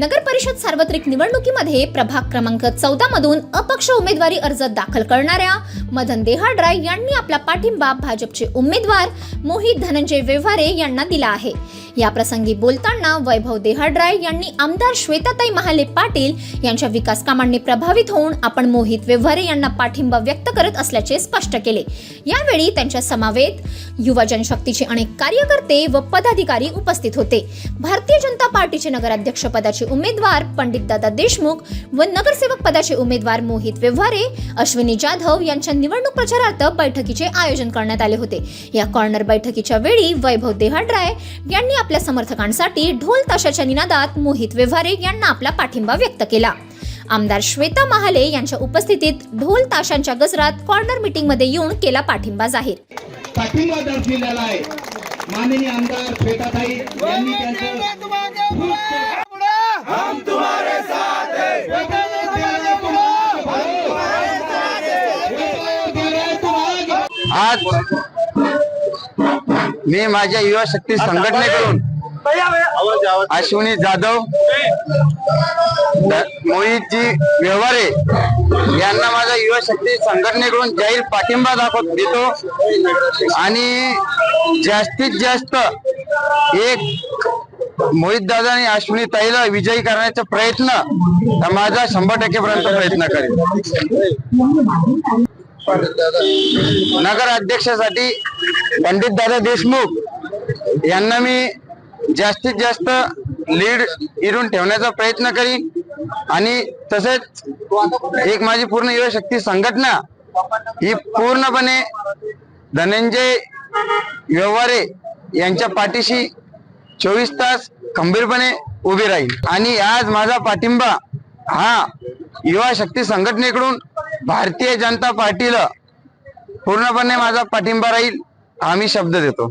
नगर परिषद सार्वत्रिक निवडणुकीमध्ये प्रभाग क्रमांक चौदा मधून अपक्ष उमेदवारी अर्ज दाखल करणाऱ्या मदन देहाड्राय यांनी आपला पाठिंबा भाजपचे उमेदवार मोहित धनंजय व्यवहारे यांना दिला आहे. या प्रसंगी बोलताना वैभव देहाड्राय यांनी आमदार श्वेताताई महाले पाटील यांच्या विकास कामांनी प्रभावित होऊन आपण मोहित व्यवहारे यांना पाठिंबा व्यक्त करत असल्याचे स्पष्ट केले. यावेळी त्यांच्या समावेत युवा जनशक्तीचे अनेक कार्यकर्ते व पदाधिकारी उपस्थित होते. भारतीय जनता पार्टीचे नगराध्यक्ष पदाचे उमेदवार पंडित दादा देशमुख व नगरसेवक पदाचे उमेदवार मोहित व्यवहारे अश्विनी जाधव यांच्या निवडणूक प्रचारार्थ बैठकीचे आयोजन करण्यात आले होते. या कॉर्नर बैठकीच्या वेळी वैभव देहाड्राय यांनी आपल्या समर्थकांसाठी ढोल ताशाच्या निनादात मोहित व्यवहारे यांना आपला पाठिंबा व्यक्त केला. आमदार श्वेता महाले यांच्या उपस्थितीत ढोल ताशांच्या गजरात कॉर्नर मीटिंगमध्ये येऊन केला पाठिंबा जाहीर. पाठिंबा दर्शविलेला आहे. माननीय आमदार श्वेताताई यांनी त्यांचं आज मी माझ्या युवा शक्ती संघटनेकडून अश्विनी जाधव मोहितजी व्यवहारे यांना माझ्या युवा शक्ती संघटनेकडून जाहीर पाठिंबा दाखवत देतो. आणि जास्तीत जास्त एक मोहित दादा आणि अश्विनी ताईला विजयी करण्याचा प्रयत्न माझा शंभर टक्के पर्यंत प्रयत्न करेल नगर अध्यक्षासाठी पंडित दादा देशमुख यांना मी जास्तीत जास्त लीड इरून ठेवण्याचा प्रयत्न करीन. आणि तसेच एक माझी पूर्ण युवशक्ती संघटना ही पूर्णपणे धनंजय व्यवहारे यांच्या पाठीशी चोवीस तास खंबीरपणे उभी राहील. आणि आज माझा पाठिंबा हा युवा शक्ती संघटनेकडून भारतीय जनता पार्टीला पूर्णपणे माझा पाठिंबा राहील आम्ही शब्द देतो.